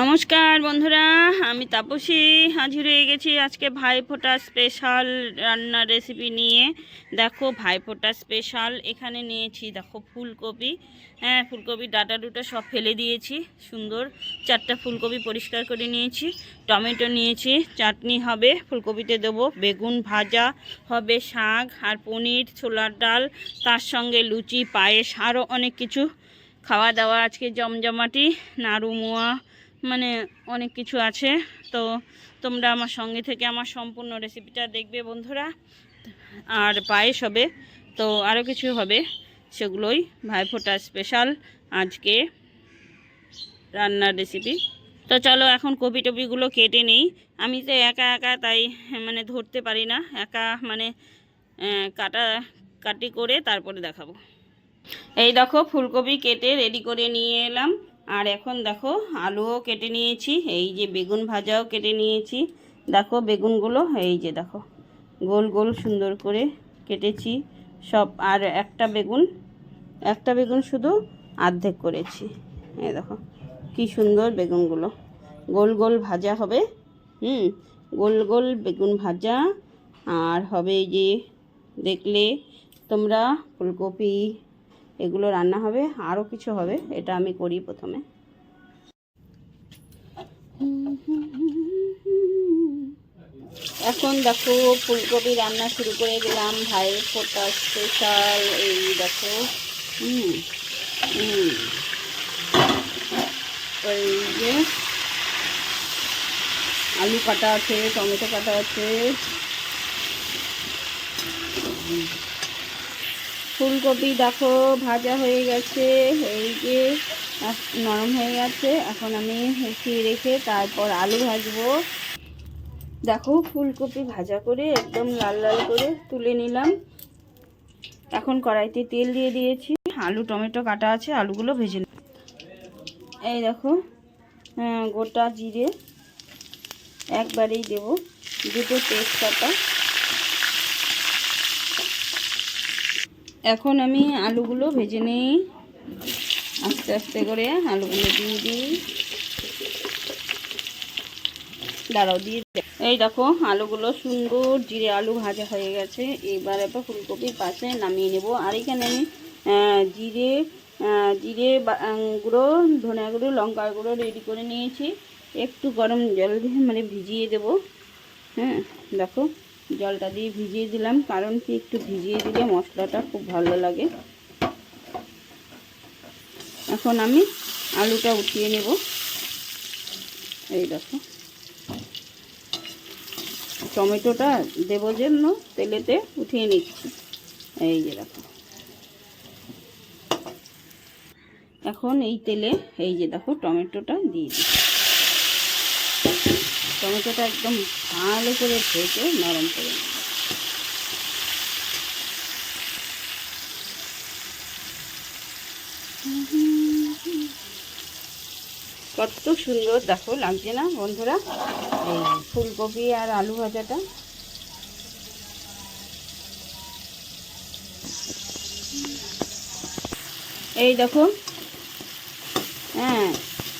নমস্কার বন্ধুরা, আমি তাপসী। হাজির হয়ে গেছি আজকে ভাইফোঁটা স্পেশাল রান্নার রেসিপি নিয়ে। দেখো, ভাইফোঁটা স্পেশাল এখানে নিয়েছি, দেখো, ফুলকপি। হ্যাঁ ফুলকপি ডাটা ডুটা সব ফেলে দিয়েছি, সুন্দর। চারটা ফুলকপি পরিষ্কার করে নিয়েছি, টমেটো নিয়েছি, চাটনি হবে, ফুলকপিতে দেবো বেগুন ভাজা, হবে শাক আর পনির, ছোলার ডাল, তার সঙ্গে লুচি, পায়েস আরও অনেক কিছু। খাওয়া দাওয়া আজকে জমজমাটি, নাড়ু, মোয়া মানে অনেক কিছু আছে। তো তোমরা আমার সঙ্গে থেকে আমার সম্পূর্ণ রেসিপিটা দেখবে বন্ধুরা। আর পায়েস হবে। তো আরও কিছু হবে। সেগুলোই ভাইফোঁটা স্পেশাল আজকে রান্নার রেসিপি তো চলো এখন কপি টপিগুলো কেটে নেই। আমি তো একা একা তাই মানে ধরতে পারি না। একা মানে কাটা, কাটি করে তারপরে দেখাবো। এই দেখো ফুলকপি কেটে রেডি করে নিয়ে এলাম। আর এখন দেখো আলুও কেটে নিয়েছি, এই যে বেগুন ভাজাও কেটে নিয়েছি। দেখো বেগুনগুলো, এই যে দেখো, গোল গোল সুন্দর করে কেটেছি সব। আর একটা বেগুন একটা বেগুন শুধু অর্ধেক করেছি। এই দেখো, কি সুন্দর বেগুনগুলো। গোল গোল ভাজা হবে, হুম, গোল গোল বেগুন ভাজা। আর হবে যে, দেখলে তোমরা ফুলকপি এগুলো রান্না হবে আরও কিছু হবে, এটা আমি করি প্রথমে। এখন দেখো, ফুলকপি রান্না শুরু করে দিলাম, ভাইয়ের ফোটা স্পেশাল এই দেখো এই যে আলু কাটা আছে, টমেটো কাটা আছে। ফুলকপি দেখো, ভাজা হয়ে গেছে এই যে নরম হয়ে গেছে। এখন আমি উঠিয়ে রেখে তারপর আলু ভাজবো। দেখো, ফুলকপি ভাজা করে একদম লাল লাল করে তুলে নিলাম। এখন কড়াইতে তেল দিয়ে দিয়েছি। আলু, টমেটো কাটা আছে, আলুগুলো ভেজে এই দেখো গোটা জিরে একবারেই দেব। দুটো তেজপাতা। এখন আমি আলুগুলো ভেজে নিই। আস্তে আস্তে করে আলুগুলো দিয়ে দিই। দাঁড়াও, দিয়ে এই দেখো, আলুগুলো সুন্দর জিরে আলু ভাজা হয়ে গেছে। এবার এবার ফুলকপির পাশে নামিয়ে নেব। আর এখানে আমি জিরে জিরে গুঁড়ো ধনে গুঁড়ো, লঙ্কার গুঁড়ো রেডি করে নিয়েছি। একটু গরম জল দিয়ে মানে ভিজিয়ে দেব। হ্যাঁ দেখো। জলটা দিয়ে ভিজিয়ে দিলাম, কারণ কি একটু ভিজিয়ে দিলে মশলাটা খুব ভালো লাগে। এখন আমি আলুটা উঠিয়ে নেব। এই দেখো। টমেটোটা দেবো জন্য তেলেতে উঠিয়ে নিচ্ছি। এই যে দেখো। এখন এই তেলে, এই যে দেখো টমেটোটা দিয়ে দিই টমেটোটা একদম ভালো করে ভেজে নরম করে। কত সুন্দর, দেখো, লাগছে না বন্ধুরা এই ফুলকপি আর আলু ভাজাটা এই দেখো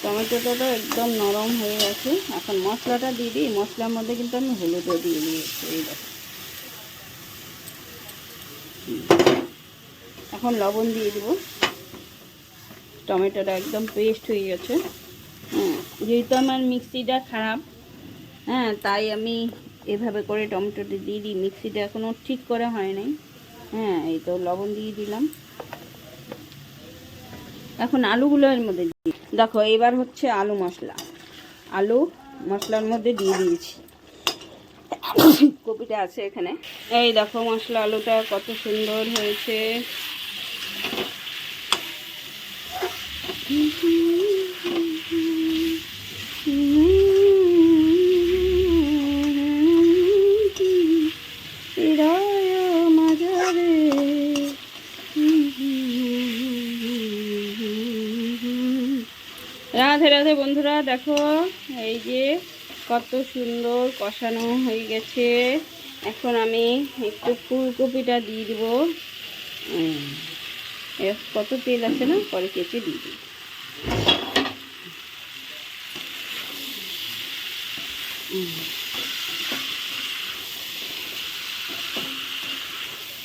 টমেটোটা তো একদম নরম হয়ে গেছে। এখন মশলাটা দিয়ে দিই। মশলার মধ্যে কিন্তু আমি হলুদও দিয়ে দিয়েছি, এই এখন লবণ দিয়ে দিব। টমেটোটা একদম পেস্ট হয়ে গেছে। হ্যাঁ যেহেতু আমার মিক্সিটা খারাপ হ্যাঁ তাই আমি এভাবে করে টমেটোটা দিয়ে দিই। মিক্সিটা এখনও ঠিক করা হয় নাই। হ্যাঁ এই তো লবণ দিয়ে দিলাম। এখন আলুগুলো এর মধ্যে দিই। দেখো, এবার হচ্ছে আলু মশলা। আলু মশলার মধ্যে দিয়ে দিয়েছি। কপিটা আছে এখানে। এই দেখো, মশলা আলুটা কত সুন্দর হয়েছে। রাধে রাধে বন্ধুরা, দেখো, এই যে কত সুন্দর কষানো হয়ে গেছে। এখন আমি একটু ফুলকপিটা দিয়ে দিব। কত তেল আছে না? পরে কেটে দিয়ে দিই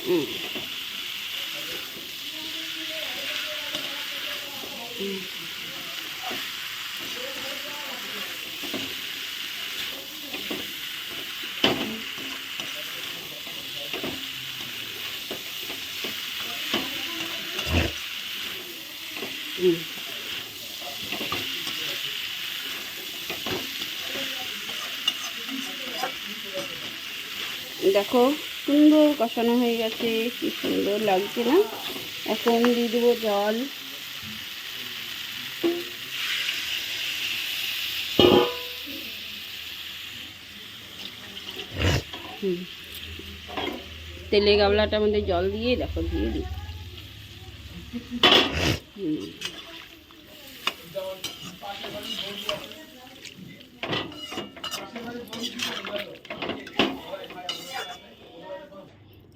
হুম দেখো, সুন্দর কষানো হয়ে গেছে, কি সুন্দর লাগছে না এখন দিয়ে দেবো জল। তেলে গাবলাটার মধ্যে জল দিয়ে, দেখো, দিয়ে দিই।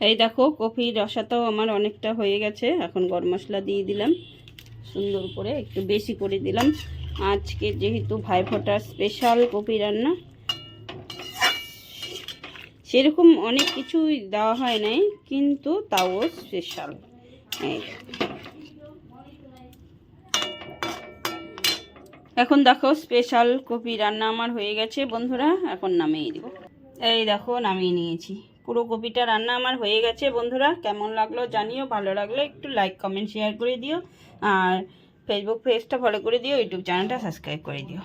এই দেখো কফির রসাটাও আমার অনেকটা হয়ে গেছে। এখন গরম মশলা দিয়ে দিলাম। সুন্দর করে একটু বেশি করে দিলাম। আজকে যেহেতু ভাইফোঁটার স্পেশাল কফি রান্না, সেরকম অনেক কিছুই দেওয়া হয় নাই, কিন্তু তাও স্পেশাল এই এখন দেখো স্পেশাল কপি রান্না আমার হয়ে গেছে, বন্ধুরা, এখন নামিয়ে দেবো। এই দেখো, নামিয়ে নিয়েছি। পুরো কপিটা রান্না আমার হয়ে গেছে, বন্ধুরা, কেমন লাগল জানিও, ভালো লাগল একটু লাইক কমেন্ট শেয়ার করে দিও, আর ফেসবুক পেজটা ফলো করে দিও ইউটিউব চ্যানেলটা সাবস্ক্রাইব করে দিও।